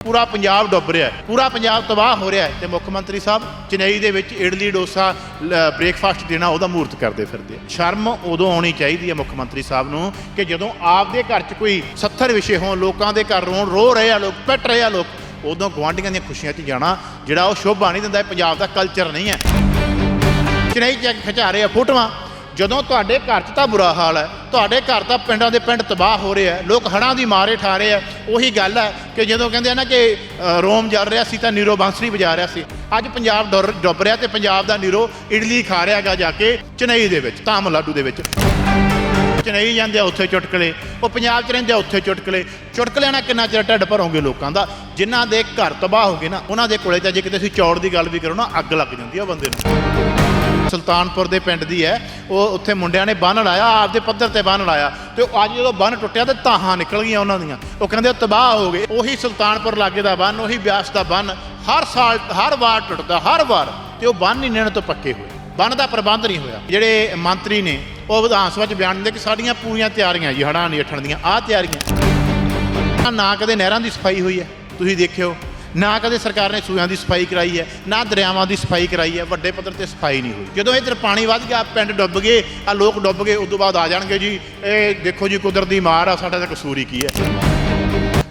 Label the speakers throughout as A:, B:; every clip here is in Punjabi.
A: ਪੂਰਾ ਪੰਜਾਬ ਡੁੱਬ ਰਿਹਾ ਹੈ, ਪੂਰਾ ਪੰਜਾਬ ਤਬਾਹ ਹੋ ਰਿਹਾ ਹੈ ਤੇ ਮੁੱਖ ਮੰਤਰੀ ਸਾਹਿਬ ਚੇਨਈ ਦੇ ਵਿੱਚ ਇਡਲੀ ਡੋਸਾ ਬ੍ਰੇਕਫਾਸਟ ਦੇਣਾ ਉਹਦਾ ਮੂਰਤ ਕਰਦੇ ਫਿਰਦੇ ਆ। ਸ਼ਰਮ ਉਦੋਂ ਆਉਣੀ ਚਾਹੀਦੀ ਹੈ ਮੁੱਖ ਮੰਤਰੀ ਸਾਹਿਬ ਨੂੰ ਕਿ ਜਦੋਂ ਆਪਦੇ ਘਰ 'ਚ ਕੋਈ 70 ਵਿਸ਼ੇ ਹੋਣ, ਲੋਕਾਂ ਦੇ ਘਰ ਰੋਣ, ਰੋ ਰਹੇ ਆ ਲੋਕ, ਪਿੱਟ ਰਹੇ ਆ ਲੋਕ, ਉਦੋਂ ਗਵਾਂਢੀਆਂ ਦੀਆਂ ਖੁਸ਼ੀਆਂ 'ਚ ਜਾਣਾ ਜਿਹੜਾ ਉਹ ਸ਼ੋਭਾ ਨਹੀਂ ਦਿੰਦਾ ਪੰਜਾਬ ਦਾ ਕਲਚਰ ਨਹੀਂ ਹੈ। ਚੇਨਈ ਚ ਖਿਚਾ ਰਹੇ ਆ ਫੋਟੋਆਂ ਜਦੋਂ ਤੁਹਾਡੇ ਘਰ 'ਚ ਤਾਂ ਬੁਰਾ ਹਾਲ ਹੈ, ਤੁਹਾਡੇ ਘਰ ਤਾਂ ਪਿੰਡਾਂ ਦੇ ਪਿੰਡ ਤਬਾਹ ਹੋ ਰਹੇ ਆ ਲੋਕ ਹੜਾਂ ਦੀ ਮਾਰੇ ਠਾ ਰਹੇ ਆ ਉਹੀ ਗੱਲ ਹੈ ਕਿ ਜਦੋਂ ਕਹਿੰਦੇ ਆ ਨਾ ਕਿ ਰੋਮ ਜਲ ਰਿਹਾ ਸੀ ਤਾਂ ਨੀਰੋ ਬਾਂਸਰੀ ਵਜਾ ਰਿਹਾ ਸੀ। ਅੱਜ ਪੰਜਾਬ ਡੁਰ- ਡੁੱਬ ਰਿਹਾ ਤੇ ਪੰਜਾਬ ਦਾ ਨੀਰੋ ਇਡਲੀ ਖਾ ਰਿਹਾਗਾ ਜਾ ਕੇ ਚੇਨਈ ਦੇ ਵਿੱਚ, ਤਾਮਿਲਨਾਡੂ ਦੇ ਵਿੱਚ। ਚਨਈ ਜਾਂਦੇ ਆ, ਉੱਥੇ ਚੁਟਕਲੇ। ਉਹ ਪੰਜਾਬ 'ਚ ਰਹਿੰਦੇ ਆ, ਉੱਥੇ ਚੁਟਕਲੇ। ਚੁਟਕਲਿਆਂ ਨਾਲ ਕਿੰਨਾ ਚਿਰ ਢੱਡ ਭਰੋਗੇ ਲੋਕਾਂ ਦਾ? ਜਿਨ੍ਹਾਂ ਦੇ ਘਰ ਤਬਾਹ ਹੋ ਗਏ ਨਾ, ਉਹਨਾਂ ਦੇ ਕੋਲੇ ਤਾਂ ਜੇ ਕਿਤੇ ਅਸੀਂ ਚੌੜ ਦੀ ਗੱਲ ਵੀ ਕਰੋ ਨਾ, ਅੱਗ ਲੱਗ ਜਾਂਦੀ ਆ ਉਹ ਬੰਦੇ ਨੂੰ। ਸੁਲਤਾਨਪੁਰ ਦੇ ਪਿੰਡ ਦੀ ਹੈ। ਉਹ ਉੱਥੇ ਮੁੰਡਿਆਂ ਨੇ ਬੰਨ ਲਾਇਆ, ਆਪਦੇ ਪੱਧਰ ਤੇ ਬੰਨ ਲਾਇਆ। ਤੇ ਉਹ ਅੱਜ ਜਦੋਂ ਬੰਨ ਟੁੱਟਿਆ ਤੇ ਤਾਹਾਂ ਨਿਕਲ ਗਈਆਂ ਉਹਨਾਂ ਦੀਆਂ। ਉਹ ਕਹਿੰਦੇ ਉਹ ਤਬਾਹ ਹੋ ਗਏ। ਉਹੀ ਸੁਲਤਾਨਪੁਰ ਲਾਗੇ ਦਾ ਬੰਨ, ਉਹੀ ਬਿਆਸ ਦਾ ਬੰਨ ਹਰ ਸਾਲ, ਹਰ ਵਾਰ ਟੁੱਟਦਾ, ਹਰ ਵਾਰ। ਤੇ ਉਹ ਬੰਨ ਨਹੀਂ ਨੇਣ ਤੋਂ ਪੱਕੇ ਹੋਏ। ਬੰਨ ਦਾ ਪ੍ਰਬੰਧ ਨਹੀਂ ਹੋਇਆ। ਜਿਹੜੇ ਮੰਤਰੀ ਨੇ, ਉਹ ਵਿਧਾਨ ਸਭਾ 'ਚ ਬਿਆਨ ਦਿੰਦੇ ਕਿ ਸਾਡੀਆਂ ਪੂਰੀਆਂ ਤਿਆਰੀਆਂ ਜੀ, ਹੜ੍ਹਾਂ ਨਹੀਂ ਦੀਆਂ, ਆਹ ਤਿਆਰੀਆਂ। ਨਾ ਕਦੇ ਨਹਿਰਾਂ ਦੀ ਸਫ਼ਾਈ ਹੋਈ ਹੈ। ਤੁਸੀਂ ਦੇਖਿਓ ਨਾ ਕਦੇ ਸਰਕਾਰ ਨੇ ਸੂਆਂ ਦੀ ਸਫ਼ਾਈ ਕਰਾਈ ਹੈ, ਨਾ ਦਰਿਆਵਾਂ ਦੀ ਸਫ਼ਾਈ ਕਰਾਈ ਹੈ, ਵੱਡੇ ਪੱਧਰ ਤੇ ਸਫ਼ਾਈ ਨਹੀਂ ਹੋਈ। ਜਦੋਂ ਇੱਧਰ ਪਾਣੀ ਵੱਧ ਗਿਆ, ਪਿੰਡ ਡੁੱਬ ਗਏ, ਆ ਲੋਕ ਡੁੱਬ ਗਏ, ਉਦੋਂ ਬਾਅਦ ਆ ਜਾਣਗੇ ਜੀ, ਇਹ ਦੇਖੋ ਜੀ ਕੁਦਰਤ ਦੀ ਮਾਰ ਆ, ਸਾਡਾ ਤਾਂ ਕਸੂਰ ਹੀ ਕੀ ਹੈ।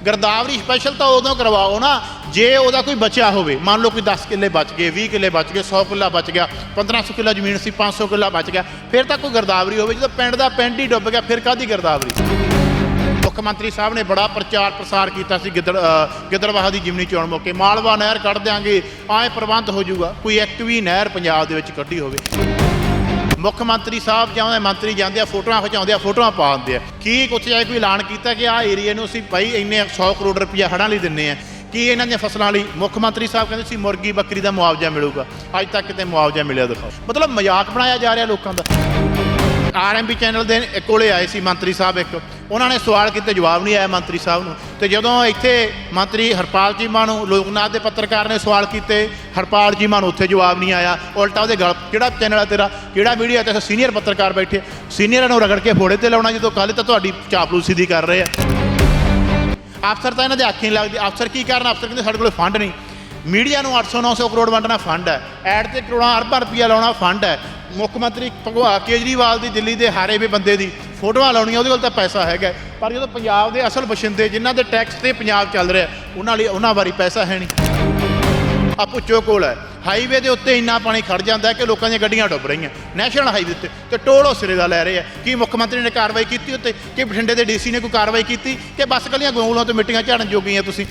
A: ਗਰਦਾਵਰੀ ਸਪੈਸ਼ਲ ਤਾਂ ਉਦੋਂ ਕਰਵਾਓ ਨਾ, ਜੇ ਉਹਦਾ ਕੋਈ ਬਚਿਆ ਹੋਵੇ, ਮੰਨ ਲਓ ਕੋਈ 10 ਕਿੱਲੇ ਬਚ ਗਏ 20 ਕਿੱਲੇ ਬਚ ਗਏ 100 ਕਿੱਲਾ ਬਚ ਗਿਆ 1500 ਕਿੱਲਾ ਜ਼ਮੀਨ ਸੀ 500 ਕਿੱਲਾ ਬਚ ਗਿਆ, ਫਿਰ ਤਾਂ ਕੋਈ ਗਰਦਾਵਰੀ ਹੋਵੇ, ਜਦੋਂ ਪਿੰਡ ਦਾ ਪਿੰਡ ਹੀ ਡੁੱਬ ਗਿਆ, ਫਿਰ ਕਾਦੀ ਗਰਦਾਵਰੀ? ਮੁੱਖ ਮੰਤਰੀ ਸਾਹਿਬ ਨੇ ਬੜਾ ਪ੍ਰਚਾਰ ਪ੍ਰਸਾਰ ਕੀਤਾ ਸੀ ਗਿੱਦੜ ਅ, ਦੀ ਜਿਮਨੀ ਚੋਣ ਮੌਕੇ। ਮਾਲਵਾ ਨਹਿਰ ਕੱਢ ਦਿਆਂਗੇ ਆਏ ਪ੍ਰਬੰਧ ਹੋ ਜਾਊਗਾ ਕੋਈ ਇੱਕ ਵੀ ਨਹਿਰ ਪੰਜਾਬ ਦੇ ਵਿੱਚ ਕੱਢੀ ਹੋਵੇ। ਮੁੱਖ ਮੰਤਰੀ ਸਾਹਿਬ ਜਾਂਦੇ ਮੰਤਰੀ ਜਾਂਦੇ ਆ ਫੋਟੋਆਂ ਖਿਚਾਉਂਦੇ ਆ ਫੋਟੋਆਂ ਪਾ ਦਿੰਦੇ ਆ। ਕੀ ਕੁਛ ਜਾਏ ਕੋਈ ਐਲਾਨ ਕੀਤਾ ਕਿ ਆਹ ਏਰੀਆ ਨੂੰ ਅਸੀਂ ਭਾਈ ਇੰਨੇ 100 ਕਰੋੜ ਰੁਪਇਆ ਹੜਾਂ ਲਈ ਦਿੰਨੇ ਆ? ਕੀ ਇਹਨਾਂ ਦੀਆਂ ਫਸਲਾਂ ਲਈ ਮੁੱਖ ਮੰਤਰੀ ਸਾਹਿਬ ਕਹਿੰਦੇ ਸੀ ਮੁਰਗੀ ਬੱਕਰੀ ਦਾ ਮੁਆਵਜ਼ਾ ਮਿਲੂਗਾ? ਅੱਜ ਤੱਕ ਕਿਤੇ ਮੁਆਵਜ਼ਾ ਮਿਲਿਆ ਦਿਖਾਓ। ਮਤਲਬ ਮਜ਼ਾਕ ਬਣਾਇਆ ਜਾ ਰਿਹਾ ਲੋਕਾਂ ਦਾ। ਆਰਐਮਬੀ ਚੈਨਲ ਦੇ ਕੋਲੇ ਆਏ ਸੀ ਮੰਤਰੀ ਸਾਹਿਬ ਇੱਕ। ਉਹਨਾਂ ਨੇ ਸਵਾਲ ਕੀਤੇ, ਜਵਾਬ ਨਹੀਂ ਆਇਆ ਮੰਤਰੀ ਸਾਹਿਬ ਨੂੰ। ਤੇ ਜਦੋਂ ਇੱਥੇ ਮੰਤਰੀ ਹਰਪਾਲ ਚੀਮਾ ਨੂੰ, ਲੋਕਨਾਥ ਦੇ ਪੱਤਰਕਾਰ ਨੇ ਸਵਾਲ ਕੀਤੇ, ਹਰਪਾਲ ਚੀਮਾ ਨੂੰ ਉੱਥੇ ਜਵਾਬ ਨਹੀਂ ਆਇਆ। ਉਲਟਾ ਉਹਦੇ ਗਲ, ਕਿਹੜਾ ਚੈਨਲ ਹੈ ਤੇਰਾ? ਕਿਹੜਾ ਮੀਡੀਆ ਤੇ ਸੀਨੀਅਰ ਪੱਤਰਕਾਰ ਬੈਠੇ ਸੀਨੀਅਰਾਂ ਨੂੰ ਰਗੜ ਕੇ ਫੋੜੇ ਤੇ ਲਾਉਣਾ, ਜਦੋਂ ਕੱਲ ਤਾਂ ਤੁਹਾਡੀ ਚਾਪਲੂਸੀ ਦੀ ਕਰ ਰਹੇ ਆ। ਅਫਸਰ ਤਾਂ ਇਹਨਾਂ ਦੇ ਅੱਖੀਂ ਲੱਗਦੀ। ਅਫਸਰ ਕੀ ਕਰਨ? ਅਫਸਰ ਕਹਿੰਦੇ, ਸਾਡੇ ਕੋਲ ਫੰਡ ਨਹੀਂ। ਮੀਡੀਆ ਨੂੰ 800 900 ਕਰੋੜ ਵੰਡਣਾ ਫੰਡ ਹੈ। ਐਡ ਤੇ ਕਰੋੜਾਂ ਅਰਬਾਂ ਰੁਪਈਆ ਲਾਉਣਾ ਫੰਡ ਹੈ। ਮੁੱਖ ਮੰਤਰੀ ਭਗਵਾ ਕੇਜਰੀਵਾਲ ਦੀ ਦਿੱਲੀ ਦੇ ਹਾਰੇ ਵੇ ਬੰਦੇ ਦੀ ਫੋਟੋਆਂ ਲਾਉਣੀਆਂ, ਉਹਦੇ ਕੋਲ ਤਾਂ ਪੈਸਾ ਹੈਗਾ ਪਰ ਜਦੋਂ ਪੰਜਾਬ ਦੇ ਅਸਲ ਬਸ਼ਿੰਦੇ ਜਿਨ੍ਹਾਂ ਦੇ ਟੈਕਸ ਤੇ ਪੰਜਾਬ ਚੱਲ ਰਿਹਾ ਉਹਨਾਂ ਲਈ ਉਹਨਾਂ ਬਾਰੇ ਪੈਸਾ ਹੈ ਨਹੀਂ। ਆ ਪੁੱਛੋ ਕੋਲ ਹੈ, ਹਾਈਵੇ ਦੇ ਉੱਤੇ ਇੰਨਾ ਪਾਣੀ ਖੜ ਜਾਂਦਾ ਕਿ ਲੋਕਾਂ ਦੀਆਂ ਗੱਡੀਆਂ ਡੁੱਬ ਰਹੀਆਂ। ਨੈਸ਼ਨਲ ਹਾਈਵੇ ਉੱਤੇ ਤੇ ਟੋਲ ਉਹ ਸਿਰੇ ਦਾ ਲੈ ਰਹੇ ਆ ਕੀ ਮੁੱਖ ਮੰਤਰੀ ਨੇ ਕਾਰਵਾਈ ਕੀਤੀ ਉੱਤੇ? ਕਿ ਬਠਿੰਡੇ ਦੇ ਡੀਸੀ ਨੇ ਕੋਈ ਕਾਰਵਾਈ ਕੀਤੀ? ਕਿ ਬਸ ਕੱਲੀਆਂ ਗੋਂਗਲੋਂ ਤੋਂ ਮਿੱਟੀਆਂ ਝਾੜਨ ਜੋਗੀਆਂ ਤੁਸੀਂ?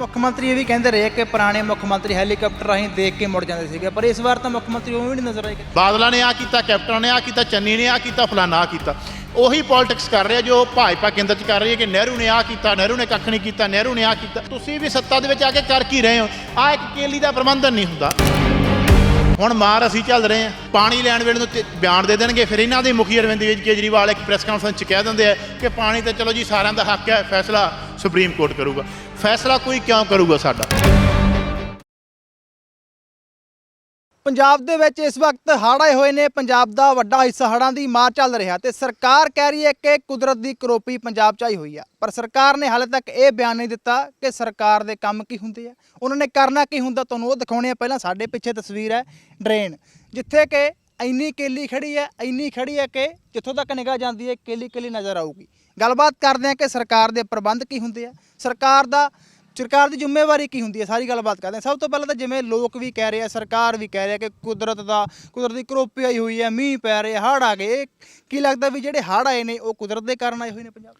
B: ਮੁੱਖ ਮੰਤਰੀ ਇਹ ਵੀ ਕਹਿੰਦੇ ਰਹੇ ਕਿ ਪੁਰਾਣੇ ਮੁੱਖ ਮੰਤਰੀ ਹੈਲੀਕਾਪਟਰ ਰਾਹੀਂ ਦੇਖ ਕੇ ਮੁੜ ਜਾਂਦੇ ਸੀਗੇ। ਪਰ ਇਸ ਵਾਰ ਤਾਂ ਮੁੱਖ ਮੰਤਰੀ ਉਹ ਵੀ ਨਹੀਂ ਨਜ਼ਰ ਆਏ
A: ਬਾਦਲਾਂ ਨੇ ਆ ਕੀਤਾ, ਕੈਪਟਨ ਨੇ ਆ ਕੀਤਾ, ਚੰਨੀ ਨੇ ਆ ਕੀਤਾ, ਫਲਾਨਾ ਆ ਕੀਤਾ। ਉਹੀ ਪੋਲਿਟਿਕਸ ਕਰ ਰਿਹਾ ਜੋ ਭਾਜਪਾ ਕੇਂਦਰ 'ਚ ਕਰ ਰਹੀ ਹੈ ਕਿ ਨਹਿਰੂ ਨੇ ਆ ਕੀਤਾ, ਨਹਿਰੂ ਨੇ ਕੱਖ ਨਹੀਂ ਕੀਤਾ, ਨਹਿਰੂ ਨੇ ਆ ਕੀਤਾ। ਤੁਸੀਂ ਵੀ ਸੱਤਾ ਦੇ ਵਿੱਚ ਆ ਕੇ ਕਰ ਕੀ ਰਹੇ ਹੋ? ਆ ਇੱਕ ਕੇਲੀ ਦਾ ਪ੍ਰਬੰਧਨ ਨਹੀਂ ਹੁੰਦਾ। ਹੁਣ ਮਾਰ ਅਸੀਂ ਚੱਲ ਰਹੇ ਹਾਂ। ਪਾਣੀ ਲੈਣ ਵੇਲੇ ਨੂੰ ਬਿਆਨ ਦੇ ਦੇਣਗੇ, ਫਿਰ ਇਹਨਾਂ ਦੇ ਮੁਖੀ ਅਰਵਿੰਦ ਕੇਜਰੀਵਾਲ ਇੱਕ ਪ੍ਰੈਸ ਕਾਨਫਰੰਸ 'ਚ ਕਹਿ ਦਿੰਦੇ ਆ ਕਿ ਪਾਣੀ ਤਾਂ ਚਲੋ ਜੀ ਸਾਰਿਆਂ ਦਾ ਹੱਕ ਹੈ, ਫੈਸਲਾ ਸੁਪਰੀਮ ਕੋਰਟ ਕਰੂਗਾ। ਫੈਸਲਾ ਕੋਈ ਕਿਉਂ ਕਰੂਗਾ ਸਾਡਾ?
B: ਪੰਜਾਬ ਦੇ ਵਿੱਚ ਇਸ ਵਕਤ ਹੜ੍ਹ ਆਏ ਹੋਏ ਨੇ। ਪੰਜਾਬ ਦਾ ਵੱਡਾ ਹਿੱਸਾ ਹੜ੍ਹਾਂ ਦੀ ਮਾਰ ਚੱਲ ਰਿਹਾ ਤੇ ਸਰਕਾਰ ਕਹਿ ਰਹੀ ਹੈ ਕਿ ਕੁਦਰਤ ਦੀ ਕਰੋਪੀ ਪੰਜਾਬ 'ਚ ਆਈ ਹੋਈ ਆ। ਪਰ ਸਰਕਾਰ ਨੇ ਹਾਲੇ ਤੱਕ ਇਹ ਬਿਆਨ ਨਹੀਂ ਦਿੱਤਾ ਕਿ ਸਰਕਾਰ ਦੇ ਕੰਮ ਕੀ ਹੁੰਦੇ ਆ। ਉਹਨਾਂ ਨੇ ਕਰਨਾ ਕੀ ਹੁੰਦਾ ਤੁਹਾਨੂੰ ਉਹ ਦਿਖਾਉਣੇ ਆ। ਪਹਿਲਾਂ ਸਾਡੇ ਪਿੱਛੇ ਤਸਵੀਰ ਹੈ ਡਰੇਨ, ਜਿੱਥੇ ਕਿ ਇੰਨੀ ਕੇਲੀ ਖੜੀ ਹੈ, ਇੰਨੀ ਖੜੀ ਹੈ ਕਿ ਜਿੱਥੋਂ ਤੱਕ ਨਿਗਾਹ ਜਾਂਦੀ ਹੈ ਕੇਲੀ ਕੇਲੀ ਨਜ਼ਰ ਆਊਗੀ। ਗੱਲਬਾਤ ਕਰਦੇ ਆ ਕਿ ਸਰਕਾਰ ਦੇ ਪ੍ਰਬੰਧ ਕੀ ਹੁੰਦੇ ਆ, ਸਰਕਾਰ ਦਾ, ਸਰਕਾਰ ਦੀ ਜ਼ਿੰਮੇਵਾਰੀ ਕੀ ਹੁੰਦੀ ਹੈ, ਸਾਰੀ ਗੱਲਬਾਤ ਕਰਦੇ ਹਾਂ। ਸਭ ਤੋਂ ਪਹਿਲਾਂ ਤਾਂ ਜਿਵੇਂ ਲੋਕ ਵੀ ਕਹਿ ਰਹੇ ਆ, ਸਰਕਾਰ ਵੀ ਕਹਿ ਰਹੀ ਹੈ ਕਿ ਕੁਦਰਤ ਦਾ, ਕੁਦਰਤ ਦੀ ਕਰੋਪੀ ਆਈ ਹੋਈ ਹੈ, ਮੀਂਹ ਪੈ ਰਹੇ, ਹੜ੍ਹ ਆ ਗਏ। ਕੀ ਲੱਗਦਾ ਵੀ ਜਿਹੜੇ ਹੜ੍ਹ ਆਏ ਨੇ, ਉਹ ਕੁਦਰਤ ਦੇ ਕਾਰਨ ਆਏ ਹੋਏ ਨੇ ਪੰਜਾਬ?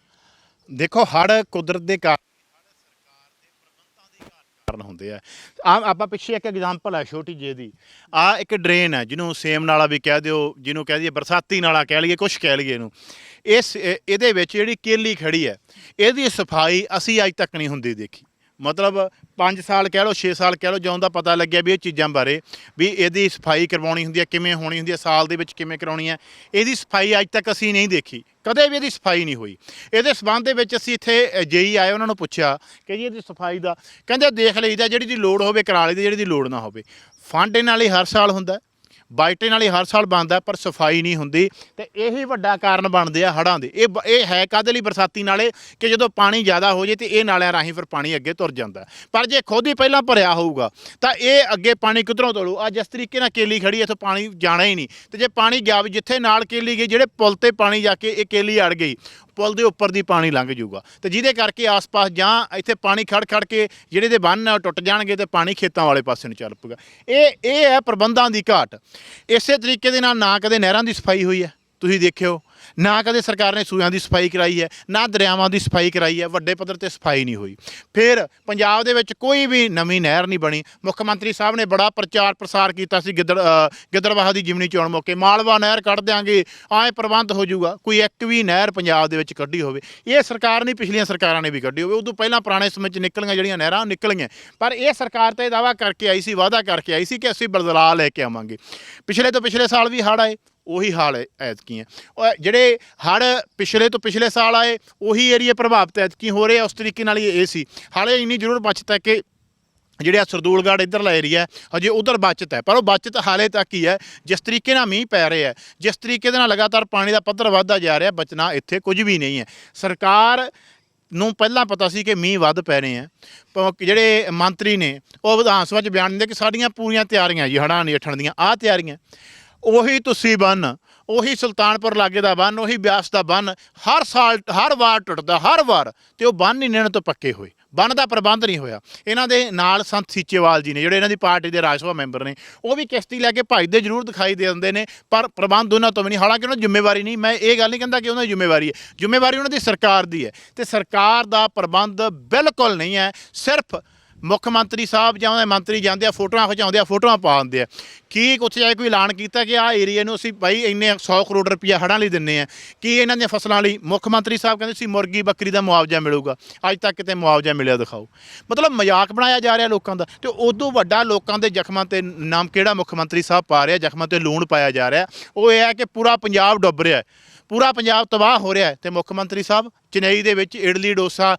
A: ਦੇਖੋ ਹੜ ਕੁਦਰਤ ਦੇ ਕਾਰਨ ਕਾਰਨ ਹੁੰਦੇ ਆ। ਆ ਆਪਾਂ ਪਿੱਛੇ ਇੱਕ ਐਗਜ਼ਾਮਪਲ ਹੈ ਛੋਟੀ ਜਿਹੀ ਦੀ। ਆ ਇੱਕ ਡਰੇਨ ਹੈ, ਜਿਹਨੂੰ ਸੇਮ ਨਾਲਾ ਵੀ ਕਹਿ ਦਿਓ, ਜਿਹਨੂੰ ਕਹਿ ਦਈਏ ਬਰਸਾਤੀ ਨਾਲਾ ਕਹਿ ਲਈਏ ਕੁਝ ਕਹਿ ਲਈਏ ਇਹਨੂੰ। ਇਸ ਇਹਦੇ ਵਿੱਚ ਜਿਹੜੀ ਕੇਲੀ ਖੜੀ ਹੈ, ਇਹਦੀ ਸਫ਼ਾਈ ਅਸੀਂ ਅੱਜ ਤੱਕ ਨਹੀਂ ਹੁੰਦੀ ਦੇਖੀ। ਮਤਲਬ 5 ਸਾਲ ਕਹਿ ਲਓ 6 ਸਾਲ ਕਹਿ ਲਓ, ਜਦੋਂ ਦਾ ਪਤਾ ਲੱਗਿਆ ਵੀ ਇਹ ਚੀਜ਼ਾਂ ਬਾਰੇ, ਵੀ ਇਹਦੀ ਸਫ਼ਾਈ ਕਰਵਾਉਣੀ ਹੁੰਦੀ ਹੈ, ਕਿਵੇਂ ਹੋਣੀ ਹੁੰਦੀ ਹੈ, ਸਾਲ ਦੇ ਵਿੱਚ ਕਿਵੇਂ ਕਰਾਉਣੀ ਹੈ, ਇਹਦੀ ਸਫ਼ਾਈ ਅੱਜ ਤੱਕ ਅਸੀਂ ਨਹੀਂ ਦੇਖੀ, ਕਦੇ ਵੀ ਇਹਦੀ ਸਫ਼ਾਈ ਨਹੀਂ ਹੋਈ। ਇਹਦੇ ਸਬੰਧ ਦੇ ਵਿੱਚ ਅਸੀਂ ਇੱਥੇ ਜੇਈ ਆਏ, ਉਹਨਾਂ ਨੂੰ ਪੁੱਛਿਆ ਕਿ ਜੀ ਇਹਦੀ ਸਫ਼ਾਈ ਦਾ, ਕਹਿੰਦੇ ਦੇਖ ਲਈਦਾ, ਜਿਹੜੀ ਦੀ ਲੋੜ ਹੋਵੇ, ਕਰਾ ਲਈਦੀ, ਜਿਹੜੀ ਦੀ ਲੋੜ ਨਾ ਹੋਵੇ। ਫੰਡ ਇਹਨਾਂ ਲਈ ਹਰ ਸਾਲ ਹੁੰਦਾ। ਬਾਈਟੇ ਨਾਲ ਹੀ ਹਰ ਸਾਲ ਬਣਦਾ, ਪਰ ਸਫ਼ਾਈ ਨਹੀਂ ਹੁੰਦੀ ਤੇ ਇਹੀ ਵੱਡਾ ਕਾਰਨ ਬਣਦੇ ਆ ਹੜ੍ਹਾਂ ਦੇ। ਇਹ ਇਹ ਹੈ ਕਾਦੇ ਲਈ ਬਰਸਾਤੀ ਨਾਲੇ? ਕਿ ਜਦੋਂ ਪਾਣੀ ਜ਼ਿਆਦਾ ਹੋ ਜੇ ਤੇ ਇਹ ਨਾਲਿਆਂ ਰਾਹੀਂ ਫਿਰ ਪਾਣੀ ਅੱਗੇ ਤੁਰ ਜਾਂਦਾ। ਪਰ ਜੇ ਖੁਦ ਹੀ ਪਹਿਲਾਂ ਭਰਿਆ ਹੋਊਗਾ, ਤਾਂ ਇਹ ਅੱਗੇ ਪਾਣੀ ਕਿੱਧਰੋਂ ਤੋੜੂ ਆ ਜਿਸ ਤਰੀਕੇ ਨਾਲ ਕੇਲੀ ਖੜੀ ਇੱਥੋਂ ਪਾਣੀ ਜਾਣਾ ਹੀ ਨਹੀਂ। ਤੇ ਜੇ ਪਾਣੀ ਗਿਆ ਵੀ ਜਿੱਥੇ ਨਾਲ ਕੇਲੀ ਗਈ, ਜਿਹੜੇ ਪੁਲ ਤੇ ਪਾਣੀ ਜਾ ਕੇ ਇਹ ਕੇਲੀ ਅੜ ਗਈ ਪੁਲ ਦੇ ਉੱਪਰ ਦੀ ਪਾਣੀ ਲੰਘ ਜਾਊਗਾ। ਤੇ ਜਿਹਦੇ ਕਰਕੇ ਆਸ-ਪਾਸ ਜਾਂ ਇੱਥੇ ਪਾਣੀ ਖੜ ਖੜ ਕੇ ਜਿਹੜੇ ਦੇ ਬੰਨ ਆ ਉਹ ਟੁੱਟ ਜਾਣਗੇ ਤੇ ਪਾਣੀ ਖੇਤਾਂ ਵਾਲੇ ਪਾਸੇ ਨੂੰ ਚੱਲ ਪਊਗਾ। ਇਹ ਇਹ ਹੈ ਪ੍ਰਬੰਧਾਂ ਦੀ ਘਾਟ। ਇਸੇ ਤਰੀਕੇ ਦੇ ਨਾਲ ਨਾ ਕਦੇ ਨਹਿਰਾਂ ਦੀ ਸਫ਼ਾਈ ਹੋਈ ਹੈ। ਤੁਸੀਂ ਦੇਖਿਓ ਨਾ ਕਦੇ ਸਰਕਾਰ ਨੇ ਸੂਇਆਂ ਦੀ ਸਫ਼ਾਈ ਕਰਾਈ ਹੈ, ਨਾ ਦਰਿਆਵਾਂ ਦੀ ਸਫ਼ਾਈ ਕਰਾਈ ਹੈ, ਵੱਡੇ ਪੱਧਰ ਤੇ ਸਫ਼ਾਈ ਨਹੀਂ ਹੋਈ। ਫਿਰ ਪੰਜਾਬ ਦੇ ਵਿੱਚ ਕੋਈ ਵੀ ਨਵੀਂ ਨਹਿਰ ਨਹੀਂ ਬਣੀ। ਮੁੱਖ ਮੰਤਰੀ ਸਾਹਿਬ ਨੇ ਬੜਾ ਪ੍ਰਚਾਰ ਪ੍ਰਸਾਰ ਕੀਤਾ ਸੀ ਗਿੱਦੜ ਗਿੱਦੜਵਾਹ ਦੀ ਜਿਮਨੀ ਚੋਣ ਮੌਕੇ। ਮਾਲਵਾ ਨਹਿਰ ਕੱਢ ਦਿਆਂਗੇ ਆਏ ਪ੍ਰਬੰਧ ਹੋ ਜਾਊਗਾ। ਕੋਈ ਇੱਕ ਵੀ ਨਹਿਰ ਪੰਜਾਬ ਦੇ ਵਿੱਚ ਕੱਢੀ ਹੋਵੇ। ਇਹ ਸਰਕਾਰ ਨਹੀਂ, ਪਿਛਲੀਆਂ ਸਰਕਾਰਾਂ ਨੇ ਵੀ ਕੱਢੀ ਹੋਵੇ। ਉਦੋਂ ਪਹਿਲਾਂ ਪੁਰਾਣੇ ਸਮੇਂ 'ਚ ਨਿਕਲੀਆਂ ਜਿਹੜੀਆਂ ਨਹਿਰਾਂ, ਉਹ ਨਿਕਲੀਆਂ। ਪਰ ਇਹ ਸਰਕਾਰ ਤਾਂ ਇਹ ਦਾਵਾ ਕਰਕੇ ਆਈ ਸੀ, ਵਾਅਦਾ ਕਰਕੇ ਆਈ ਸੀ ਕਿ ਅਸੀਂ ਬਦਲਾਅ ਲੈ ਕੇ ਆਵਾਂਗੇ। ਪਿਛਲੇ ਤੋਂ ਪਿਛਲੇ ਸਾਲ ਵੀ ਹੜ੍ਹ ਆਏ। ਉਹੀ ਹਾਲ ਹੈ ਐਤਕੀ ਹੈ। ਉਹ ਜਿਹੜੇ ਹੜ੍ਹ ਪਿਛਲੇ ਤੋਂ ਪਿਛਲੇ ਸਾਲ ਆਏ, ਉਹੀ ਏਰੀਆ ਪ੍ਰਭਾਵਿਤ ਐਤਕੀ ਹੋ ਰਹੇ ਆ ਉਸ ਤਰੀਕੇ ਨਾਲ ਹੀ ਇਹ ਸੀ। ਹਾਲੇ ਇੰਨੀ ਜ਼ਰੂਰ ਬਚਤ ਹੈ ਕਿ ਜਿਹੜਾ ਸਰਦੂਲਗੜ੍ਹ ਇਧਰਲਾ ਏਰੀਆ ਹਜੇ ਉਧਰ ਬਚਤ ਹੈ। ਪਰ ਉਹ ਬਚਤ ਹਾਲੇ ਤੱਕ ਹੀ ਹੈ, ਜਿਸ ਤਰੀਕੇ ਨਾਲ ਮੀਂਹ ਪੈ ਰਿਹਾ ਹੈ, ਜਿਸ ਤਰੀਕੇ ਦੇ ਨਾਲ ਲਗਾਤਾਰ ਪਾਣੀ ਦਾ ਪੱਧਰ ਵੱਧਦਾ ਜਾ ਰਿਹਾ, ਬਚਣਾ ਇੱਥੇ ਕੁਝ ਵੀ ਨਹੀਂ ਹੈ। ਸਰਕਾਰ ਨੂੰ ਪਹਿਲਾਂ ਪਤਾ ਸੀ ਕਿ ਮੀਂਹ ਵੱਧ ਪੈ ਰਹੇ ਆ ਪ- ਜਿਹੜੇ ਮੰਤਰੀ ਨੇ, ਉਹ ਵਿਧਾਨ ਸਭਾ 'ਚ ਬਿਆਨ ਦਿੰਦੇ ਕਿ ਸਾਡੀਆਂ ਪੂਰੀਆਂ ਤਿਆਰੀਆਂ ਜੀ, ਹੜ੍ਹਾਂ ਨਜਿੱਠਣ ਦੀਆਂ, ਆਹ ਤਿਆਰੀਆਂ। ਉਹੀ ਤੁਸੀਂ ਬੰਨ, ਉਹੀ ਸੁਲਤਾਨਪੁਰ ਲਾਗੇ ਦਾ ਬੰਨ, ਉਹੀ ਬਿਆਸ ਦਾ ਬੰਨ, ਹਰ ਸਾਲ, ਹਰ ਵਾਰ ਟੁੱਟਦਾ, ਹਰ ਵਾਰ, ਤੇ ਉਹ ਬੰਨ ਹੀ ਨਿਣ ਤੋਂ ਪੱਕੇ ਹੋਏ। ਬੰਨ ਦਾ ਪ੍ਰਬੰਧ ਨਹੀਂ ਹੋਇਆ। ਇਹਨਾਂ ਦੇ ਨਾਲ ਸੰਤ ਸੀਚੇਵਾਲ ਜੀ ਨੇ, ਜਿਹੜੇ ਇਹਨਾਂ ਦੀ ਪਾਰਟੀ ਦੇ ਰਾਜ ਸਭਾ ਮੈਂਬਰ ਨੇ, ਉਹ ਵੀ ਕਿਸ਼ਤੀ ਲੈ ਕੇ ਭੱਜਦੇ ਜ਼ਰੂਰ ਦਿਖਾਈ ਦੇ ਦਿੰਦੇ ਨੇ, ਪਰ ਪ੍ਰਬੰਧ ਉਹਨਾਂ ਤੋਂ ਵੀ ਨਹੀਂ। ਹਾਲਾਂਕਿ ਉਹਨਾਂ ਦੀ ਜ਼ਿੰਮੇਵਾਰੀ ਨਹੀਂ, ਮੈਂ ਇਹ ਗੱਲ ਨਹੀਂ ਕਹਿੰਦਾ ਕਿ ਉਹਨਾਂ ਦੀ ਜ਼ਿੰਮੇਵਾਰੀ ਹੈ। ਜ਼ਿੰਮੇਵਾਰੀ ਉਹਨਾਂ ਦੀ ਸਰਕਾਰ ਦੀ ਹੈ। ਤੇ ਸਰਕਾਰ ਦਾ ਪ੍ਰਬੰਧ ਬਿਲਕੁਲ ਨਹੀਂ ਹੈ। ਸਿਰਫ ਮੁੱਖ ਮੰਤਰੀ ਸਾਹਿਬ ਜਾਂ ਉਹਦੇ ਮੰਤਰੀ ਜਾਂਦੇ ਆ, ਫੋਟੋਆਂ ਖਿਚਾਉਂਦੇ ਆ, ਫੋਟੋਆਂ ਪਾ ਦਿੰਦੇ ਆ। ਕੀ ਕੁਛ ਜਾਏ ਕੋਈ ਐਲਾਨ ਕੀਤਾ ਕਿ ਆਹ ਏਰੀਆ ਨੂੰ ਅਸੀਂ ਭਾਈ ਇੰਨੇ 100 ਕਰੋੜ ਰੁਪਇਆ ਹੜਾਂ ਲਈ ਦਿੰਨੇ ਆ? ਕੀ ਇਹਨਾਂ ਦੀਆਂ ਫਸਲਾਂ ਲਈ ਮੁੱਖ ਮੰਤਰੀ ਸਾਹਿਬ ਕਹਿੰਦੇ ਸੀ ਮੁਰਗੀ ਬੱਕਰੀ ਦਾ ਮੁਆਵਜ਼ਾ ਮਿਲੂਗਾ? ਅੱਜ ਤੱਕ ਕਿਤੇ ਮੁਆਵਜ਼ਾ ਮਿਲਿਆ ਦਿਖਾਓ। ਮਤਲਬ ਮਜ਼ਾਕ ਬਣਾਇਆ ਜਾ ਰਿਹਾ ਲੋਕਾਂ ਦਾ ਤੇ ਉਦੋਂ ਵੱਡਾ ਲੋਕਾਂ ਦੇ ਜ਼ਖਮਾਂ ਤੇ ਨਾਮ ਕਿਹੜਾ ਮੁੱਖ ਮੰਤਰੀ ਸਾਹਿਬ ਪਾ ਰਿਹਾ? ਜ਼ਖਮਾਂ ਤੇ ਲੂਣ ਪਾਇਆ ਜਾ ਰਿਹਾ। ਉਹ ਇਹ ਹੈ ਕਿ ਪੂਰਾ ਪੰਜਾਬ ਡੁੱਬ ਰਿਹਾ। ਪੂਰਾ ਪੰਜਾਬ ਤਬਾਹ ਹੋ ਰਿਹਾ ਹੈ ਤੇ ਮੁੱਖ ਮੰਤਰੀ ਸਾਹਿਬ ਚੇਨਈ ਦੇ ਵਿੱਚ ਇਡਲੀ, ਡੋਸਾ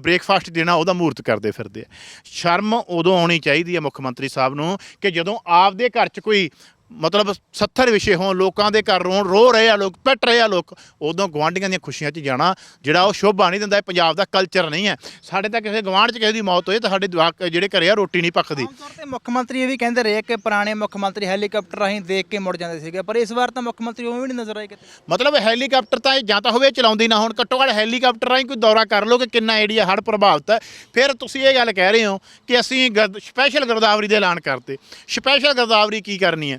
A: ਬ੍ਰੇਕਫਾਸਟ ਦੇਣਾ ਉਹਦਾ ਮਹੂਰਤ ਕਰਦੇ ਫਿਰਦੇ ਆ। ਸ਼ਰਮ ਉਦੋਂ ਆਉਣੀ ਚਾਹੀਦੀ ਹੈ ਮੁੱਖ ਮੰਤਰੀ ਸਾਹਿਬ ਨੂੰ ਕਿ ਜਦੋਂ ਆਪਦੇ ਘਰ 'ਚ ਕੋਈ ਮਤਲਬ 70 ਵਿਸ਼ੇ ਹੋਣ ਲੋਕਾਂ ਦੇ ਘਰ ਰੋਣ ਰੋ ਰਹੇ ਆ ਲੋਕ ਪਿੱਟ ਰਹੇ ਆ ਲੋਕ ਉਦੋਂ ਗਵਾਂਢੀਆਂ ਦੀਆਂ ਖੁਸ਼ੀਆਂ 'ਚ ਜਾਣਾ ਜਿਹੜਾ ਉਹ ਸ਼ੋਭਾ ਨਹੀਂ ਦਿੰਦਾ ਇਹ ਪੰਜਾਬ ਦਾ ਕਲਚਰ ਨਹੀਂ ਹੈ। ਸਾਡੇ ਤਾਂ ਕਿਸੇ ਗਵਾਂਢ 'ਚ ਕਿਸੇ ਦੀ ਮੌਤ ਹੋਏ ਤਾਂ ਸਾਡੇ ਜਵਾਕ ਜਿਹੜੇ ਘਰੇ ਆ ਰੋਟੀ ਨਹੀਂ ਪੱਕਦੀ।
B: ਆਮ ਤੌਰ ਤੇ ਮੁੱਖ ਮੰਤਰੀ ਇਹ ਵੀ ਕਹਿੰਦੇ ਰਹੇ ਕਿ ਪੁਰਾਣੇ ਮੁੱਖ ਮੰਤਰੀ ਹੈਲੀਕਾਪਟਰ ਰਾਹੀਂ ਦੇਖ ਕੇ ਮੁੜ ਜਾਂਦੇ ਸੀਗੇ ਪਰ ਇਸ ਵਾਰ ਤਾਂ ਮੁੱਖ ਮੰਤਰੀ ਉਹ ਵੀ ਨਹੀਂ ਨਜ਼ਰ ਆਏ ਕਿਤੇ।
A: ਮਤਲਬ ਹੈਲੀਕਾਪਟਰ ਤਾਂ ਇਹ ਜਾਂ ਤਾਂ ਹੋਵੇ ਚਲਾਉਂਦੀ ਨਾ ਹੁਣ ਘੱਟੋ ਘੱਟ ਹੈਲੀਕਾਪਟਰ ਰਾਹੀਂ ਕੋਈ ਦੌਰਾ ਕਰ ਲਓ ਕਿ ਕਿੰਨਾ ਏਰੀਆ ਹੜ੍ਹ ਪ੍ਰਭਾਵਿਤ ਹੈ। ਫਿਰ ਤੁਸੀਂ ਇਹ ਗੱਲ ਕਹਿ ਰਹੇ ਹੋ ਕਿ ਅਸੀਂ ਸਪੈਸ਼ਲ ਗਰਦਾਵਰੀ ਦੇ ਐਲਾਨ ਕਰਤੇ। ਸਪੈਸ਼ਲ ਗਰਦਾਵਰੀ ਕੀ ਕਰਨੀ ਹੈ?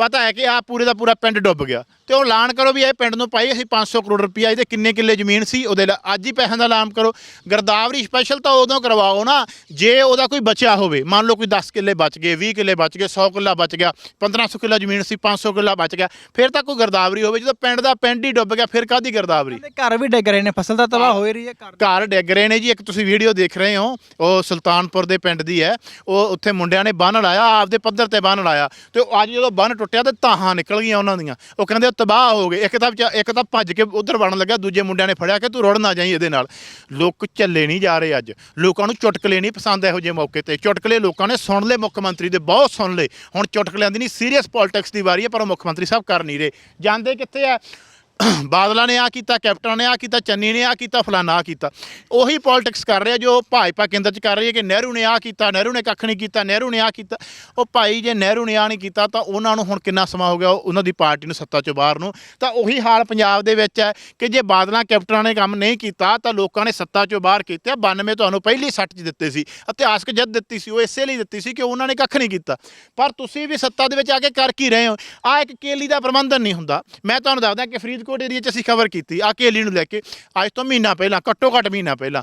A: ਪਤਾ ਹੈ ਕਿ ਆ ਪੂਰੇ ਦਾ ਪੂਰਾ ਪਿੰਡ ਡੁੱਬ ਗਿਆ। ਤੇ ਉਹ ਐਲਾਨ ਕਰੋ ਵੀ ਇਹ ਪਿੰਡ ਨੂੰ ਪਾਈ ਅਸੀਂ 500 ਕਰੋੜ ਰੁਪਈਆ ਇਹਦੇ ਕਿੰਨੇ ਕਿੱਲੇ ਜ਼ਮੀਨ ਸੀ ਉਹਦੇ ਲਈ ਅੱਜ ਹੀ ਪੈਸਿਆਂ ਦਾ ਐਲਾਨ ਕਰੋ। ਗਰਦਾਵਰੀ ਸਪੈਸ਼ਲ ਤਾਂ ਉਦੋਂ ਕਰਵਾਓ ਨਾ ਜੇ ਉਹਦਾ ਕੋਈ ਬਚਿਆ ਹੋਵੇ ਮੰਨ ਲਓ ਕੋਈ 10 ਕਿੱਲੇ ਬਚ ਗਏ 20 ਕਿੱਲੇ ਬਚ ਗਏ 100 ਕਿੱਲਾ ਬਚ ਗਿਆ 1500 ਕਿੱਲਾ ਜ਼ਮੀਨ ਸੀ 500 ਕਿੱਲਾ ਬਚ ਗਿਆ ਫਿਰ ਤਾਂ ਕੋਈ ਗਰਦਾਵਰੀ ਹੋਵੇ ਜਦੋਂ ਪਿੰਡ ਦਾ ਪਿੰਡ ਹੀ ਡੁੱਬ ਗਿਆ ਫਿਰ ਕਾਦੀ ਗਰਦਾਵਰੀ?
B: ਘਰ ਵੀ ਡਿੱਗ ਰਹੇ ਨੇ ਫਸਲ ਤਾਂ ਤਬਾਹ ਹੋ। ਰਹੀ ਹੈ ਘਰ
A: ਡਿੱਗ ਰਹੇ ਨੇ ਜੀ ਇੱਕ ਤੁਸੀਂ ਵੀਡੀਓ ਦੇਖ ਰਹੇ ਹੋ ਉਹ ਸੁਲਤਾਨਪੁਰ ਦੇ ਪਿੰਡ ਦੀ ਹੈ ਉਹ ਉੱਥੇ ਮੁੰਡਿਆਂ ਨੇ ਬੰਨ ਲਾਇਆ ਆਪਦੇ ਪੱਧਰ ਤੇ ਬੰਨ ਲਾਇਆ ਤੇ ਅੱਜ ਜਦੋਂ ਬੰਨ ਕੁੱਟਿਆ ਤੇ ਤਾਹਾਂ ਨਿਕਲ ਗਈਆਂ ਉਹਨਾਂ ਦੀਆਂ। ਉਹ ਕਹਿੰਦੇ ਉਹ ਤਬਾਹ ਹੋ ਗਏ। ਇੱਕ ਤਾਂ ਵਿਚਾ- ਇੱਕ ਤਾਂ ਭੱਜ ਕੇ ਉਧਰ ਵੜਨ ਲੱਗਾ ਦੂਜੇ ਮੁੰਡਿਆਂ ਨੇ ਫੜਿਆ ਕਿ ਤੂੰ ਰੁੜ ਨਾ ਜਾਈਂ ਇਹਦੇ ਨਾਲ। ਲੋਕ ਝੱਲੇ ਨਹੀਂ ਜਾ ਰਹੇ ਅੱਜ। ਲੋਕਾਂ ਨੂੰ ਚੁਟਕਲੇ ਨਹੀਂ ਪਸੰਦ ਇਹੋ ਜਿਹੇ ਮੌਕੇ ਤੇ। ਚੁਟਕਲੇ ਲੋਕਾਂ ਨੇ ਸੁਣ ਲਏ, ਮੁੱਖ ਮੰਤਰੀ ਦੇ ਬਹੁਤ ਸੁਣ ਲਏ। ਹੁਣ ਚੁਟਕਲਿਆਂ ਦੀ ਨਹੀਂ ਸੀਰੀਅਸ ਪੋਲਿਟਿਕਸ ਦੀ ਵਾਰੀ ਹੈ, ਪਰ ਉਹ ਮੁੱਖ ਮੰਤਰੀ ਸਾਹਿਬ ਕਰ ਨਹੀਂ ਰਹੇ। ਜਾਂਦੇ ਕਿੱਥੇ ਆ? ਬਾਦਲਾਂ ਨੇ ਆ ਕੀਤਾ, ਕੈਪਟਨ ਨੇ ਆ ਕੀਤਾ, ਚੰਨੀ ਨੇ ਆ ਕੀਤਾ, ਫਲਾਨਾ ਆ ਕੀਤਾ। ਉਹੀ ਪੋਲਿਟਿਕਸ ਕਰ ਰਿਹਾ ਜੋ ਭਾਜਪਾ ਕੇਂਦਰ ਚ ਕਰ ਰਹੀ ਹੈ ਕਿ ਨਹਿਰੂ ਨੇ ਆ ਕੀਤਾ, ਨਹਿਰੂ ਨੇ ਕੱਖ ਨਹੀਂ ਕੀਤਾ, ਨਹਿਰੂ ਨੇ ਆ ਕੀਤਾ। ਉਹ ਭਾਈ ਜੇ ਨਹਿਰੂ ਨੇ ਆ ਨਹੀਂ ਕੀਤਾ ਤਾਂ ਉਹਨਾਂ ਨੂੰ ਹੁਣ ਕਿੰਨਾ ਸਮਾਂ ਹੋ ਗਿਆ ਉਹ- ਉਹਨਾਂ ਦੀ ਪਾਰਟੀ ਨੂੰ ਸੱਤਾ ਚੋਂ ਬਾਹਰ ਨੂੰ। ਤਾਂ ਉਹੀ ਹਾਲ ਪੰਜਾਬ ਦੇ ਵਿੱਚ ਹੈ ਕਿ ਜੇ ਬਾਦਲਾਂ ਕੈਪਟਨਾਂ ਨੇ ਕੰਮ ਨਹੀਂ ਕੀਤਾ ਤਾਂ ਲੋਕਾਂ ਨੇ ਸੱਤਾ ਚੋਂ ਬਾਹਰ ਕੀਤਾ 92 ਤੁਹਾਨੂੰ ਪਹਿਲੀ ਸੱਟ 'ਚ ਦਿੱਤੇ ਸੀ, ਇਤਿਹਾਸਕ ਜਦ ਦਿੱਤੀ ਸੀ, ਉਹ ਇਸੇ ਲਈ ਦਿੱਤੀ ਸੀ ਕਿ ਉਹਨਾਂ ਨੇ ਕੱਖ ਨਹੀਂ ਕੀਤਾ। ਪਰ ਤੁਸੀਂ ਵੀ ਸੱਤਾ ਦੇ ਵਿੱਚ ਆ ਕੇ ਕਰ ਕੀ ਰਹੇ ਹੋ? ਆ ਇੱਕ ਕੇਲੀ ਦਾ ਪ੍ਰਬੰਧਨ ਨਹੀਂ ਹੁੰਦਾ। ਮੈਂ ਤੁਹਾਨੂੰ ਦੱਸਦਾ ਕਿ ਫਰੀਦਕੋਟ ਏਰੀਆ 'ਚ ਅਸੀਂ ਖਬਰ ਕੀਤੀ, ਆ ਕੇਲੀ ਨੂੰ ਲੈ ਕੇ। ਅੱਜ ਤੋਂ ਮਹੀਨਾ ਪਹਿਲਾਂ, ਘੱਟੋ ਘੱਟ ਮਹੀਨਾ ਪਹਿਲਾਂ,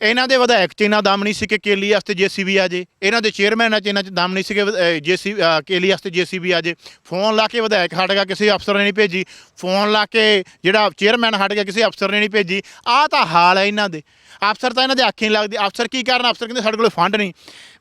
A: ਇਹਨਾਂ ਦੇ ਵਿਧਾਇਕ ਚ ਇਹਨਾਂ ਦਮ ਨਹੀਂ ਸੀ ਕਿ ਕੇਲੀ ਵਾਸਤੇ ਜੀਸੀਬੀ ਆ ਜੇ। ਇਹਨਾਂ ਦੇ ਚੇਅਰਮੈਨ ਚ ਇਹਨਾਂ ਚ ਦਮ ਨਹੀਂ ਸੀ ਕਿ ਜੀਸੀ ਕੇਲੀ ਵਾਸਤੇ ਜੀਸੀਬੀ ਆ ਜੇ। ਫੋਨ ਲਾ ਕੇ ਵਿਧਾਇਕ ਹਟ ਗਿਆ, ਕਿਸੇ ਅਫਸਰ ਨੇ ਨਹੀਂ ਭੇਜੀ। ਫੋਨ ਲਾ ਕੇ ਜਿਹੜਾ ਚੇਅਰਮੈਨ ਹਟ ਗਿਆ, ਕਿਸੇ ਅਫਸਰ ਨੇ ਨਹੀਂ ਭੇਜੀ। ਆਹ ਤਾਂ ਹਾਲ ਹੈ ਇਹਨਾਂ ਦੇ। ਅਫਸਰ ਤਾਂ ਇਹਨਾਂ ਦੇ ਅੱਖੀਂ ਲੱਗਦੀ। ਅਫਸਰ ਕੀ ਕਰਨ? ਅਫਸਰ ਕਹਿੰਦੇ ਸਾਡੇ ਕੋਲ ਫੰਡ ਨਹੀਂ।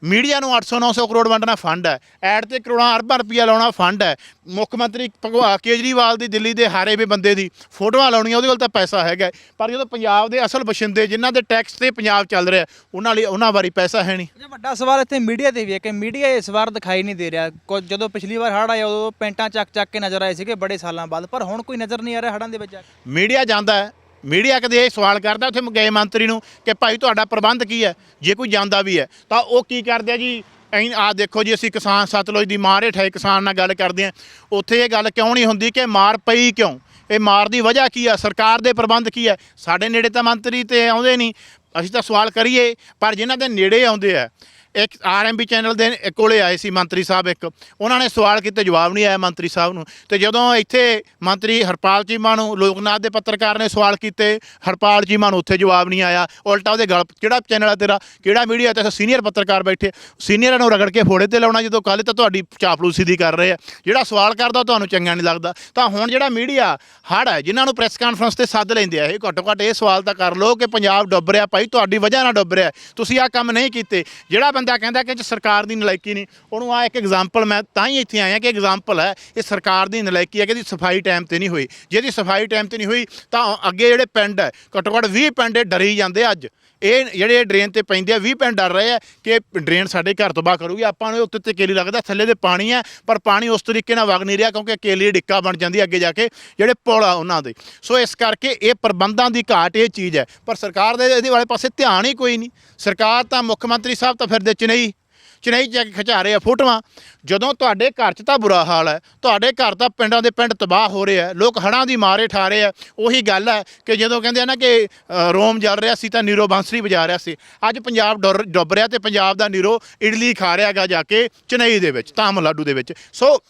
A: ਮੀਡੀਆ ਨੂੰ 800 900 ਕਰੋੜ ਵੰਡਣਾ ਫੰਡ ਹੈ। ਐਡ ਤੇ ਕਰੋੜਾਂ ਅਰਬਾਂ ਰੁਪਈਆ ਲਾਉਣਾ ਫੰਡ ਹੈ। ਮੁੱਖ ਮੰਤਰੀ ਭਗਵਾ ਕੇਜਰੀਵਾਲ ਦੀ ਦਿੱਲੀ ਦੇ ਹਾਰੇ ਵੇ ਬੰਦੇ ਦੀ ਫੋਟੋਆਂ ਲਾਉਣੀਆਂ ਉਹਦੇ ਕੋਲ ਤਾਂ ਪੈਸਾ ਹੈਗਾ। ਪਰ ਜਦੋਂ ਪੰਜਾਬ ਦੇ ਅਸਲ ਬਸ਼ਿੰਦੇ ਜਿਨ੍ਹਾਂ ਦੇ ਟੈਕਸ ਤੇ ਪੰਜਾਬ ਚੱਲ ਰਿਹਾ ਉਹਨਾਂ ਲਈ ਉਹਨਾਂ ਬਾਰੇ ਪੈਸਾ ਹੈ ਨਹੀਂ।
B: ਅੱਛਾ ਵੱਡਾ ਸਵਾਲ ਇੱਥੇ ਮੀਡੀਆ ਤੇ ਵੀ ਹੈ ਕਿ ਮੀਡੀਆ ਇਸ ਵਾਰ ਦਿਖਾਈ ਨਹੀਂ ਦੇ ਰਿਹਾ। ਕੁਝ- ਜਦੋਂ ਪਿਛਲੀ ਵਾਰ ਹੜ੍ਹ ਆਇਆ ਉਦੋਂ ਪੈਂਟਾਂ ਚੱਕ ਚੱਕ ਕੇ ਨਜ਼ਰ ਆਏ ਸੀਗੇ ਬੜੇ ਸਾਲਾਂ ਬਾਅਦ ਪਰ ਹੁਣ ਕੋਈ ਨਜ਼ਰ ਨਹੀਂ ਆ ਰਿਹਾ ਹੜ੍ਹਾਂ ਦੇ ਵਿੱਚ ਜਾ ਕੇ।
A: ਮੀਡੀਆ ਜਾਂਦਾ ਹੈ ਮੀਡੀਆ ਕਦੇ ਇਹ ਸਵਾਲ ਕਰਦਾ, ਉੱਥੇ ਗਏ ਮੰਤਰੀ ਨੂੰ ਕਿ ਭਾਈ ਤੁਹਾਡਾ ਪ੍ਰਬੰਧ ਕੀ ਹੈ? ਜੇ ਕੋਈ ਜਾਂਦਾ ਵੀ ਹੈ, ਤਾਂ ਉਹ ਕੀ ਕਰਦੇ ਆ ਜੀ? ਐਂ ਆ ਦੇਖੋ ਜੀ, ਅਸੀਂ ਕਿਸਾਨ ਸਤਲੁਜ ਦੀ ਮਾਰ ਹੇਠ ਕਿਸਾਨ ਨਾਲ ਗੱਲ ਕਰਦੇ ਆ ਉੱਥੇ ਇਹ ਗੱਲ ਕਿਉਂ ਨਹੀਂ ਹੁੰਦੀ ਕਿ ਮਾਰ ਪਈ ਕਿਉਂ? ਇਹ ਮਾਰ ਦੀ ਵਜ੍ਹਾ ਕੀ ਆ? ਸਰਕਾਰ ਦੇ ਪ੍ਰਬੰਧ ਕੀ ਹੈ? ਸਾਡੇ ਨੇੜੇ ਤਾਂ ਮੰਤਰੀ ਤੇ ਆਉਂਦੇ ਨਹੀਂ। ਅਸੀਂ ਤਾਂ ਸਵਾਲ ਕਰੀਏ, ਪਰ ਜਿਨ੍ਹਾਂ ਦੇ ਨੇੜੇ ਆਉਂਦੇ ਆ ਇੱਕ ਆਰਐਮਬੀ ਚੈਨਲ ਦੇ ਕੋਲੇ ਆਏ ਸੀ ਮੰਤਰੀ ਸਾਹਿਬ ਇੱਕ। ਉਹਨਾਂ ਨੇ ਸਵਾਲ ਕੀਤੇ, ਜਵਾਬ ਨਹੀਂ ਆਇਆ ਮੰਤਰੀ ਸਾਹਿਬ ਨੂੰ। ਤੇ ਜਦੋਂ ਇੱਥੇ ਮੰਤਰੀ ਹਰਪਾਲ ਚੀਮਾ ਨੂੰ ਲੋਕਨਾਥ ਦੇ ਪੱਤਰਕਾਰ ਨੇ ਸਵਾਲ ਕੀਤੇ, ਹਰਪਾਲ ਚੀਮਾ ਨੂੰ ਉੱਥੇ ਜਵਾਬ ਨਹੀਂ ਆਇਆ। ਉਲਟਾ ਉਹਦੇ ਗਲ ਕਿਹੜਾ ਚੈਨਲ ਹੈ ਤੇਰਾ? ਕਿਹੜਾ ਮੀਡੀਆ? ਤੇ ਸੀਨੀਅਰ ਪੱਤਰਕਾਰ ਬੈਠੇ। ਸੀਨੀਅਰਾਂ ਨੂੰ ਰਗੜ ਕੇ ਫੋੜੇ ਤੇ ਲਾਉਣਾ, ਜਦੋਂ ਕੱਲ ਤਾਂ ਤੁਹਾਡੀ ਚਾਪਲੂਸੀ ਦੀ ਕਰ ਰਹੇ ਆ। ਜਿਹੜਾ ਸਵਾਲ ਕਰਦਾ, ਉਹ ਤੁਹਾਨੂੰ ਚੰਗਾ ਨਹੀਂ ਲੱਗਦਾ। ਤਾਂ ਹੁਣ ਜਿਹੜਾ ਮੀਡੀਆ ਹੜ ਹੈ ਜਿਨ੍ਹਾਂ ਨੂੰ ਪ੍ਰੈਸ ਕਾਨਫਰੰਸ ਤੇ ਸੱਦ ਲੈਂਦੇ ਆ, ਇਹ ਘੱਟੋ ਘੱਟ ਇਹ ਸਵਾਲ ਤਾਂ ਕਰ ਲਓ ਕਿ ਪੰਜਾਬ ਡੁੱਬ ਰਿਹਾ। ਭਾਈ, ਤੁਹਾਡੀ ਵਜ੍ਹਾ ਨਾਲ ਡੁੱਬ ਰਿਹਾ। ਤੁਸੀਂ ਆਹ ਕੰਮ ਨਹੀਂ ਕੀਤੇ। ਜਿਹੜਾ ਬੰਦਾ ਕਹਿੰਦਾ ਕਿ ਇਹ 'ਚ ਸਰਕਾਰ ਦੀ ਨਲਾਇਕੀ ਨਹੀਂ। ਉਹਨੂੰ ਆ ਇੱਕ ਐਗਜ਼ਾਮਪਲ ਮੈਂ ਤਾਂ ਹੀ ਇੱਥੇ ਆਇਆ ਕਿ ਐਗਜ਼ਾਮਪਲ ਹੈ, ਇਹ ਸਰਕਾਰ ਦੀ ਨਲਾਇਕੀ ਹੈ ਕਿ ਇਹਦੀ ਸਫ਼ਾਈ ਟਾਈਮ ਤੇ ਨਹੀਂ ਹੋਈ। ਜੇ ਇਹਦੀ ਸਫ਼ਾਈ ਟਾਈਮ ਤੇ ਨਹੀਂ ਹੋਈ, ਤਾਂ ਅੱਗੇ ਜਿਹੜੇ ਪਿੰਡ ਹੈ, ਘੱਟੋ ਘੱਟ 20 ਪਿੰਡ ਇਹ ਡਰੀ ਜਾਂਦੇ ਅੱਜ। ਇਹ ਜਿਹੜੇ ਡਰੇਨ ਤੇ ਪੈਂਦੇ ਆ 20 ਪਿੰਡ ਡਰ ਰਹੇ ਆ ਕਿ ਡਰੇਨ ਸਾਡੇ ਘਰ ਤੋਂ ਬਾਹਰ ਕਰੂਗੀ। ਆਪਾਂ ਨੂੰ ਉੱਤੇ ਤੇ ਕੇਲੀ ਲੱਗਦਾ, ਥੱਲੇ ਦੇ ਪਾਣੀ ਹੈ ਪਰ ਪਾਣੀ ਉਸ ਤਰੀਕੇ ਨਾਲ ਵਗ ਨਹੀਂ ਰਿਹਾ ਕਿਉਂਕਿ ਕੇਲੀ ਡਿੱਕਾ ਬਣ ਜਾਂਦੀ ਅੱਗੇ ਜਾ ਕੇ, ਜਿਹੜੇ ਪੁਲ ਆ ਉਹਨਾਂ ਦੇ। ਸੋ ਇਸ ਕਰਕੇ ਇਹ ਪ੍ਰਬੰਧਾਂ ਦੀ ਘਾਟ ਇਹ ਚੀਜ਼ ਹੈ। ਪਰ ਸਰਕਾਰ ਦੇ ਇਹਦੇ ਵਾਲੇ ਪਾਸੇ ਧਿਆਨ ਹੀ ਕੋਈ ਨਹੀਂ। ਸਰਕਾਰ ਤਾਂ ਮੁੱਖ ਮੰਤਰੀ ਸਾਹਿਬ ਤਾਂ ਫਿਰਦੇ ਚ ਨਹੀਂ। ਚੇਨਈ ਜਾ ਕੇ ਖਿਚਾ ਰਹੇ ਆ ਫੋਟੋਆਂ। ਜਦੋਂ ਤੁਹਾਡੇ ਘਰ 'ਚ ਤਾਂ ਬੁਰਾ ਹਾਲ ਹੈ, ਤੁਹਾਡੇ ਘਰ ਤਾਂ ਪਿੰਡਾਂ ਦੇ ਪਿੰਡ ਤਬਾਹ ਹੋ ਰਹੇ ਆ, ਲੋਕ ਹੜਾਂ ਦੀ ਮਾਰੇ ਠਾ ਰਹੇ ਆ। ਉਹੀ ਗੱਲ ਹੈ ਕਿ ਜਦੋਂ ਕਹਿੰਦੇ ਆ ਨਾ ਕਿ ਰੋਮ ਜਲ ਰਿਹਾ ਸੀ ਤਾਂ ਨੀਰੋ ਬਾਂਸਰੀ ਵਜਾ ਰਿਹਾ ਸੀ। ਅੱਜ ਪੰਜਾਬ ਡੁਰ- ਡੁੱਬ ਰਿਹਾ ਤੇ ਪੰਜਾਬ ਦਾ ਨੀਰੋ ਇਡਲੀ ਖਾ ਰਿਹਾਗਾ ਜਾ ਕੇ ਚੇਨਈ ਦੇ ਵਿੱਚ ਤਾਮਿਲਨਾਡੂ ਦੇ ਵਿੱਚ। ਸੋ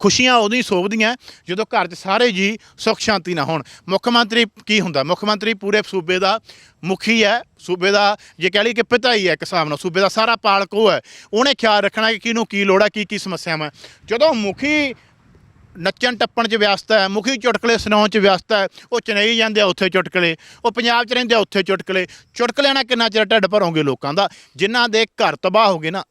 A: ਖੁਸ਼ੀਆਂ ਉਦੋਂ ਹੀ ਸੋਭਦੀਆਂ ਜਦੋਂ ਘਰ 'ਚ ਸਾਰੇ ਜੀ ਸੁੱਖ ਸ਼ਾਂਤੀ ਨਾ ਹੋਣ। ਮੁੱਖ ਮੰਤਰੀ ਕੀ ਹੁੰਦਾ? ਮੁੱਖ ਮੰਤਰੀ ਪੂਰੇ ਸੂਬੇ ਦਾ ਮੁਖੀ ਹੈ। ਸੂਬੇ ਦਾ ਜੇ ਕਹਿ ਲਈ ਕਿ ਪਿਤਾ ਹੀ ਹੈ ਇੱਕ ਹਿਸਾਬ ਨਾਲ। ਸੂਬੇ ਦਾ ਸਾਰਾ ਪਾਲਕ ਉਹ ਹੈ। ਉਹਨੇ ਖਿਆਲ ਰੱਖਣਾ ਕਿ ਕਿਹਨੂੰ ਕੀ ਲੋੜ ਹੈ ਕੀ ਕੀ ਸਮੱਸਿਆਵਾਂ ਜਦੋਂ ਮੁਖੀ ਨੱਚਣ ਟੱਪਣ 'ਚ ਵਿਅਸਤ ਹੈ, ਮੁਖੀ ਚੁਟਕਲੇ ਸੁਣਾਉਣ 'ਚ ਵਿਅਸਤ ਹੈ, ਉਹ ਚੇਨਈ ਜਾਂਦੇ ਆ ਉੱਥੇ ਚੁਟਕਲੇ, ਉਹ ਪੰਜਾਬ 'ਚ ਰਹਿੰਦੇ ਆ ਉੱਥੇ ਚੁਟਕਲੇ। ਚੁਟਕਲਿਆਂ ਨਾਲ ਕਿੰਨਾ ਚਿਰ ਢੱਡ ਭਰੋਗੇ ਲੋਕਾਂ ਦਾ? ਜਿਨ੍ਹਾਂ ਦੇ ਘਰ ਤਬਾਹ ਹੋ ਗਏ ਨਾ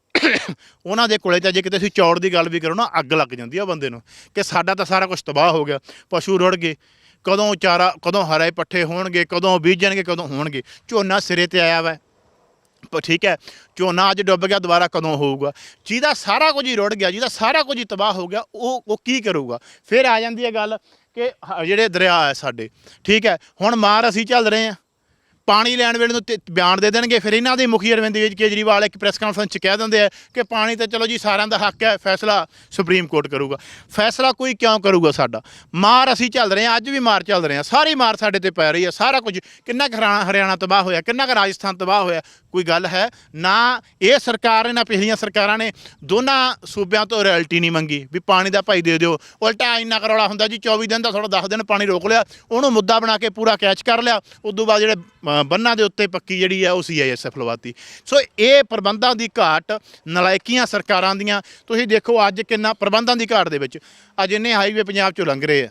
A: ਉਹਨਾਂ ਦੇ ਕੋਲੇ ਤਾਂ ਜੇ ਕਿਤੇ ਤੁਸੀਂ ਚੌੜ ਦੀ ਗੱਲ ਵੀ ਕਰੋ ਨਾ, ਅੱਗ ਲੱਗ ਜਾਂਦੀ ਆ ਬੰਦੇ ਨੂੰ, ਕਿ ਸਾਡਾ ਤਾਂ ਸਾਰਾ ਕੁਝ ਤਬਾਹ ਹੋ ਗਿਆ। ਪਸ਼ੂ ਰੁੜ ਗਏ। ਕਦੋਂ ਚਾਰਾ, ਕਦੋਂ ਹਰੇ ਪੱਠੇ ਹੋਣਗੇ, ਕਦੋਂ ਬੀਜਣਗੇ, ਕਦੋਂ ਹੋਣਗੇ। ਝੋਨਾ ਸਿਰੇ ਤੇ ਆਇਆ ਵਾ। ਠੀਕ ਹੈ। ਝੋਨਾ ਅੱਜ ਡੁੱਬ ਗਿਆ, ਦੁਬਾਰਾ ਕਦੋਂ ਹੋਊਗਾ? ਜਿਹਦਾ ਸਾਰਾ ਕੁਝ ਹੀ ਰੁੜ ਗਿਆ, ਜਿਹਦਾ ਸਾਰਾ ਕੁਝ ਹੀ ਤਬਾਹ ਹੋ ਗਿਆ, ਉਹ ਉਹ ਕੀ ਕਰੂਗਾ? ਫਿਰ ਆ ਜਾਂਦੀ ਹੈ ਗੱਲ ਕਿ ਹ- ਜਿਹੜੇ ਦਰਿਆ ਹੈ ਸਾਡੇ, ਠੀਕ ਹੈ। ਹੁਣ ਮਾਰ ਅਸੀਂ ਚੱਲ ਰਹੇ ਹਾਂ। ਪਾਣੀ ਲੈਣ ਵੇਲੇ ਨੂੰ ਤੇ ਬਿਆਨ ਦੇ ਦੇਣਗੇ। ਫਿਰ ਇਹਨਾਂ ਦੇ ਮੁਖੀ ਅਰਵਿੰਦ ਕੇਜਰੀਵਾਲ ਇੱਕ ਪ੍ਰੈਸ ਕਾਨਫਰੰਸ 'ਚ ਕਹਿ ਦਿੰਦੇ ਆ ਕਿ ਪਾਣੀ ਤਾਂ ਚਲੋ ਜੀ ਸਾਰਿਆਂ ਦਾ ਹੱਕ ਹੈ, ਫੈਸਲਾ ਸੁਪਰੀਮ ਕੋਰਟ ਕਰੂਗਾ। ਫੈਸਲਾ ਕੋਈ ਕਿਉਂ ਕਰੂਗਾ ਸਾਡਾ? ਮਾਰ ਅਸੀਂ ਚੱਲ ਰਹੇ ਹਾਂ, ਅੱਜ ਵੀ ਮਾਰ ਚੱਲ ਰਹੇ ਹਾਂ। ਸਾਰੀ ਮਾਰ ਸਾਡੇ ਤੇ ਪੈ ਰਹੀ ਹੈ, ਸਾਰਾ ਕੁਝ। ਕਿੰਨਾ ਕੁ ਹਰਿਆਣਾ ਹਰਿਆਣਾ ਤਬਾਹ ਹੋਇਆ, ਕਿੰਨਾ ਕੁ ਰਾਜਸਥਾਨ ਤਬਾਹ ਹੋਇਆ, ਕੋਈ ਗੱਲ ਹੈ? ਨਾ ਇਹ ਸਰਕਾਰ ਨੇ, ਨਾ ਪਿਛਲੀਆਂ ਸਰਕਾਰਾਂ ਨੇ ਦੋਨਾਂ ਸੂਬਿਆਂ ਤੋਂ ਰਾਇਲਟੀ ਨਹੀਂ ਮੰਗੀ, ਵੀ ਪਾਣੀ ਦਾ ਭਾਈ ਦੇ ਦਿਓ। ਉਲਟਾ ਇੰਨਾ ਕਰੌਲਾ ਹੁੰਦਾ ਜੀ 24 ਦਿਨ ਦਾ ਥੋੜਾ 10 ਦਿਨ ਪਾਣੀ ਰੋਕ ਲਿਆ, ਉਹਨੂੰ ਮੁੱਦਾ ਬਣਾ ਕੇ ਪੂਰਾ ਕੈਚ ਕਰ ਲਿਆ। ਉਦੋਂ ਬਾਅਦ ਜਿਹੜੇ ਬੰਨਾਂ ਦੇ ਉੱਤੇ ਪੱਕੀ ਜਿਹੜੀ ਹੈ ਉਹ ਸੀਆਈਐਸਐਫ ਲਵਾਤੀ। ਸੋ ਇਹ ਪ੍ਰਬੰਧਾਂ ਦੀ ਘਾਟ ਨਲਾਇਕੀਆਂ ਸਰਕਾਰਾਂ ਦੀਆਂ, ਤੁਸੀਂ ਦੇਖੋ ਅੱਜ ਕਿੰਨਾ ਪ੍ਰਬੰਧਾਂ ਦੀ ਘਾਟ ਦੇ ਵਿੱਚ, ਅੱਜ ਇੰਨੇ ਹਾਈਵੇ ਪੰਜਾਬ ਚੋਂ ਲੰਘ ਰਹੇ ਆ।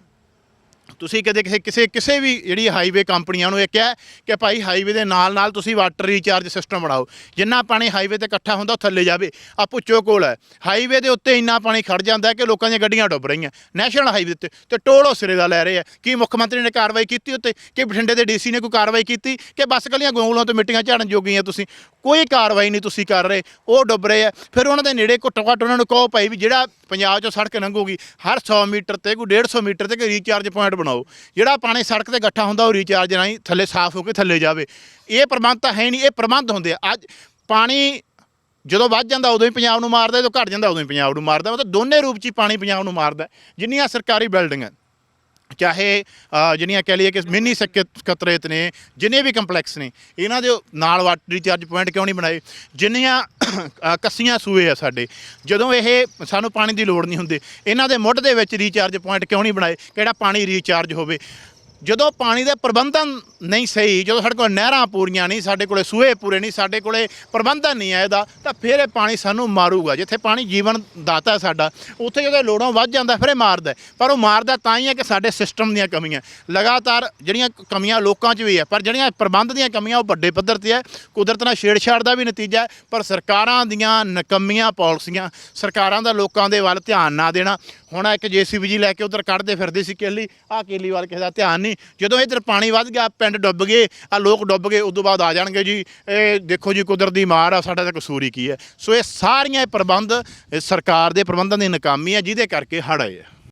A: ਤੁਸੀਂ ਕਦੇ ਕਿਸੇ ਕਿਸੇ ਕਿਸੇ ਵੀ ਜਿਹੜੀ ਹਾਈਵੇ ਕੰਪਨੀਆਂ ਨੂੰ ਇਹ ਕਿਹਾ ਕਿ ਭਾਈ ਹਾਈਵੇ ਦੇ ਨਾਲ ਨਾਲ ਤੁਸੀਂ ਵਾਟਰ ਰੀਚਾਰਜ ਸਿਸਟਮ ਬਣਾਓ। ਜਿੰਨਾ ਪਾਣੀ ਹਾਈਵੇ ਤੇ ਇਕੱਠਾ ਹੁੰਦਾ ਉਹ ਥੱਲੇ ਜਾਵੇ। ਆ ਪੁੱਛੋ ਕੋਲ ਹੈ। ਹਾਈਵੇ ਦੇ ਉੱਤੇ ਇੰਨਾ ਪਾਣੀ ਖੜ ਜਾਂਦਾ ਕਿ ਲੋਕਾਂ ਦੀਆਂ ਗੱਡੀਆਂ ਡੁੱਬ ਰਹੀਆਂ। ਨੈਸ਼ਨਲ ਹਾਈਵੇ ਤੇ ਤੇ ਟੋਲ ਉਹ ਸਿਰੇ ਦਾ ਲੈ ਰਹੇ ਆ। ਕੀ ਮੁੱਖ ਮੰਤਰੀ ਨੇ ਕਾਰਵਾਈ ਕੀਤੀ ਉੱਤੇ? ਕਿ ਬਠਿੰਡੇ ਦੇ ਡੀਸੀ ਨੇ ਕੋਈ ਕਾਰਵਾਈ ਕੀਤੀ? ਕਿ ਬੱਸ ਗਲੀਆਂ ਗੋਂਗਲੋਂ ਤੋਂ ਮਿੱਟੀਆਂ ਝਾੜਨ ਜੋਗੀਆਂ ਤੁਸੀਂ? ਕੋਈ ਕਾਰਵਾਈ ਨਹੀਂ ਤੁਸੀਂ ਕਰ ਰਹੇ। ਉਹ ਡੁੱਬ ਰਹੇ ਆ। ਫਿਰ ਉਹਨਾਂ ਦੇ ਨੇੜੇ ਘੁੱਟੋ ਘੱਟ ਉਹਨਾਂ ਨੂੰ ਕਹੋ ਭਾਈ ਵੀ ਜਿਹੜਾ ਪੰਜਾਬ 'ਚੋਂ ਸੜਕ ਲੰਘੂਗੀ, ਹਰ 100 ਮੀਟਰ ਤੇ ਕੋਈ 150 ਮੀਟਰ ਤੇ ਕੋਈ ਰੀਚਾਰਜ ਪੁਆਇੰਟ ਬਣਾਓ। ਜਿਹੜਾ ਪਾਣੀ ਸੜਕ ਤੇ ਇਕੱਠਾ ਹੁੰਦਾ ਉਹ ਰੀਚਾਰਜ ਰਾਹੀਂ ਥੱਲੇ ਸਾਫ਼ ਹੋ ਕੇ ਥੱਲੇ ਜਾਵੇ। ਇਹ ਪ੍ਰਬੰਧ ਤਾਂ ਹੈ ਨਹੀਂ, ਇਹ ਪ੍ਰਬੰਧ ਹੁੰਦੇ ਆ। ਅੱਜ ਪਾਣੀ ਜਦੋਂ ਵੱਧ ਜਾਂਦਾ ਉਦੋਂ ਹੀ ਪੰਜਾਬ ਨੂੰ ਮਾਰਦਾ, ਜਦੋਂ ਘਟ ਜਾਂਦਾ ਉਦੋਂ ਹੀ ਪੰਜਾਬ ਨੂੰ ਮਾਰਦਾ। ਮਤਲਬ ਦੋਨੇ ਰੂਪ 'ਚ ਹੀ ਪਾਣੀ ਪੰਜਾਬ ਨੂੰ ਮਾਰਦਾ। ਜਿੰਨੀਆਂ ਸਰਕਾਰੀ ਬਿਲਡਿੰਗਾਂ ਚਾਹੇ ਅ, ਜਿਹੜੀਆਂ ਕਹਿ ਲਈਏ ਕਿ ਮਿੰਨੀ ਸਕੱਤਰੇਤ ਨੇ ਜਿੰਨੇ ਵੀ ਕੰਪਲੈਕਸ ਨੇ ਇਹਨਾਂ ਦੇ ਨਾਲ ਵਾਟਰ ਰੀਚਾਰਜ ਪੁਆਇੰਟ ਕਿਉਂ ਨਹੀਂ ਬਣਾਏ? ਜਿੰਨੀਆਂ ਅ, ਕੱਸੀਆਂ ਸੂਏ ਆ ਸਾਡੇ ਜਦੋਂ ਇਹ ਸਾਨੂੰ ਪਾਣੀ ਦੀ ਲੋੜ ਨਹੀਂ ਹੁੰਦੀ ਇਹਨਾਂ ਦੇ ਮੁੱਢ ਦੇ ਵਿੱਚ ਰੀਚਾਰਜ ਪੁਆਇੰਟ ਕਿਉਂ ਨਹੀਂ ਬਣਾਏ? ਕਿਹੜਾ ਪਾਣੀ ਰੀਚਾਰਜ ਹੋਵੇ? ਜਦੋਂ ਪਾਣੀ ਦੇ ਪ੍ਰਬੰਧਨ ਨਹੀਂ ਸਹੀ, ਜਦੋਂ ਸਾਡੇ ਕੋਲ ਨਹਿਰਾਂ ਪੂਰੀਆਂ ਨਹੀਂ, ਸਾਡੇ ਕੋਲੇ ਸੂਏ ਪੂਰੇ ਨਹੀਂ, ਸਾਡੇ ਕੋਲੇ ਪ੍ਰਬੰਧਨ ਨਹੀਂ ਹੈ ਇਹਦਾ, ਤਾਂ ਫਿਰ ਇਹ ਪਾਣੀ ਸਾਨੂੰ ਮਾਰੂਗਾ। ਜਿੱਥੇ ਪਾਣੀ ਜੀਵਨ ਦਾਤਾ ਹੈ ਸਾਡਾ, ਉੱਥੇ ਜਦੋਂ ਲੋੜੋਂ ਵੱਧ ਜਾਂਦਾ, ਫਿਰ ਇਹ ਮਾਰਦਾ ਪਰ ਉਹ ਮਾਰਦਾ ਤਾਂ ਹੀ ਹੈ ਕਿ ਸਾਡੇ ਸਿਸਟਮ ਦੀਆਂ ਕਮੀਆਂ, ਲਗਾਤਾਰ ਜਿਹੜੀਆਂ ਕਮੀਆਂ ਲੋਕਾਂ 'ਚ ਵੀ ਹੈ, ਪਰ ਜਿਹੜੀਆਂ ਪ੍ਰਬੰਧ ਦੀਆਂ ਕਮੀਆਂ ਉਹ ਵੱਡੇ ਪੱਧਰ ਤੇ ਹੈ, ਕੁਦਰਤ ਨਾਲ ਛੇੜਛਾੜ ਦਾ ਵੀ ਨਤੀਜਾ ਹੈ, ਪਰ ਸਰਕਾਰਾਂ ਦੀਆਂ ਨਕਮੀਆਂ ਪਾਲਿਸੀਆਂ, ਸਰਕਾਰਾਂ ਦਾ ਲੋਕਾਂ ਦੇ ਵੱਲ ਧਿਆਨ ਨਾ ਦੇਣਾ ਹੁਣ ਇੱਕ ਜੀਸੀਬੀ ਜੀ ਲੈ ਕੇ ਉਧਰ ਕੱਢਦੇ ਫਿਰਦੇ ਸੀ ਕੇਲੀ ਆ ਕੇਲੀ ਵੱਲ ਕਿਸੇ ਦਾ ਧਿਆਨ ਨਹੀਂ। ਜਦੋਂ ਇਧਰ ਪਾਣੀ ਵੱਧ ਗਿਆ, ਪਿੰਡ ਡੁੱਬ ਗਏ ਆ ਲੋਕ ਡੁੱਬ ਗਏ, ਉਦੋਂ ਬਾਅਦ ਆ ਜਾਣਗੇ ਜੀ। ਇਹ ਦੇਖੋ ਜੀ ਕੁਦਰਤ ਦੀ ਮਾਰ ਆ, ਸਾਡਾ ਤਾਂ ਕਸੂਰ ਹੀ ਕੀ ਹੈ। ਸੋ ਇਹ ਸਾਰੀਆਂ ਇਹ ਪ੍ਰਬੰਧ ਸਰਕਾਰ ਦੇ ਪ੍ਰਬੰਧਾਂ ਦੀ ਨਾਕਾਮੀ ਹੈ, ਜਿਹਦੇ ਕਰਕੇ ਹੜ੍ਹ ਆਏ ਆ।